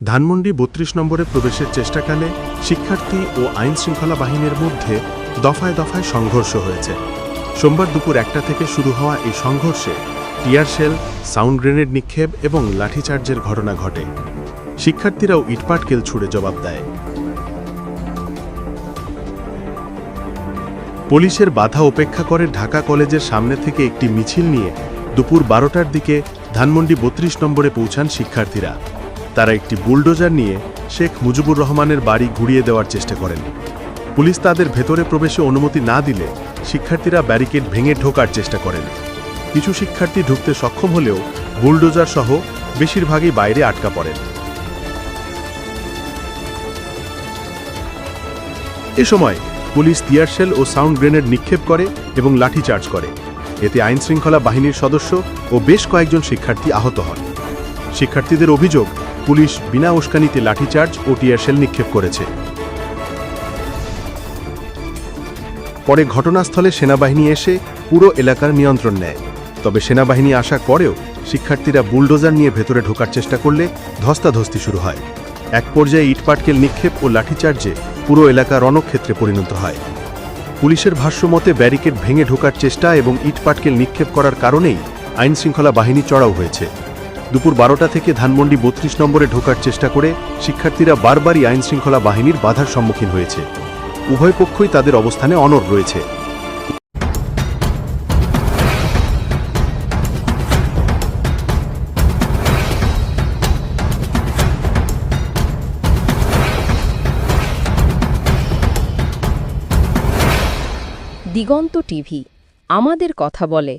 ধানমন্ডি বত্রিশ নম্বরে প্রবেশের চেষ্টাকালে শিক্ষার্থী ও আইন শৃঙ্খলা বাহিনীর মধ্যে দফায় দফায় সংঘর্ষ হয়েছে। সোমবার দুপুর একটা থেকে শুরু হওয়া এই সংঘর্ষে টিয়ার শেল, সাউন্ড গ্রেনেড নিক্ষেপ এবং লাঠিচার্জের ঘটনা ঘটে। শিক্ষার্থীরাও ইটপাটকেল ছুড়ে জবাব দেয়। পুলিশের বাধা উপেক্ষা করে ঢাকা কলেজের সামনে থেকে একটি মিছিল নিয়ে দুপুর বারোটার দিকে ধানমন্ডি বত্রিশ নম্বরে পৌঁছান শিক্ষার্থীরা। তারা একটি বুলডোজার নিয়ে শেখ মুজিবুর রহমানের বাড়ি ঘুরিয়ে দেওয়ার চেষ্টা করেন। পুলিশ তাদের ভেতরে প্রবেশে অনুমতি না দিলে শিক্ষার্থীরা ব্যারিকেড ভেঙে ঢোকার চেষ্টা করেন। কিছু শিক্ষার্থী ঢুকতে সক্ষম হলেও বুলডোজার সহ বেশিরভাগই বাইরে আটকা পড়েন। এ সময় পুলিশ টিয়ারশেল ও সাউন্ড গ্রেনেড নিক্ষেপ করে এবং লাঠিচার্জ করে। এতে আইনশৃঙ্খলা বাহিনীর সদস্য ও বেশ কয়েকজন শিক্ষার্থী আহত হন। শিক্ষার্থীদের অভিযোগ পুলিশ বিনা উস্কানিতে লাঠিচার্জ ও টিয়ারশেল নিক্ষেপ করেছে। পরে ঘটনাস্থলে সেনাবাহিনী এসে পুরো এলাকার নিয়ন্ত্রণ নেয়। তবে সেনাবাহিনী আসার পরেও শিক্ষার্থীরা বুলডোজার নিয়ে ভেতরে ঢোকার চেষ্টা করলে ধস্তাধস্তি শুরু হয়। এক পর্যায়ে ইটপাটকেল নিক্ষেপ ও লাঠিচার্জে পুরো এলাকা রণক্ষেত্রে পরিণত হয়। পুলিশের ভাষ্যমতে ব্যারিকেড ভেঙে ঢোকার চেষ্টা এবং ইটপাটকেল নিক্ষেপ করার কারণেই আইনশৃঙ্খলা বাহিনী চড়াও হয়েছে। দুপুর বারোটা থেকে ধানমন্ডি বত্রিশ নম্বরে ঢোকার চেষ্টা করে শিক্ষার্থীরা বারবারই আইনশৃঙ্খলা বাহিনীর বাধার সম্মুখীন হয়েছে। উভয় পক্ষই তাদের অবস্থানে অনর রয়েছে। দিগন্ত টিভি, আমাদের কথা বলে।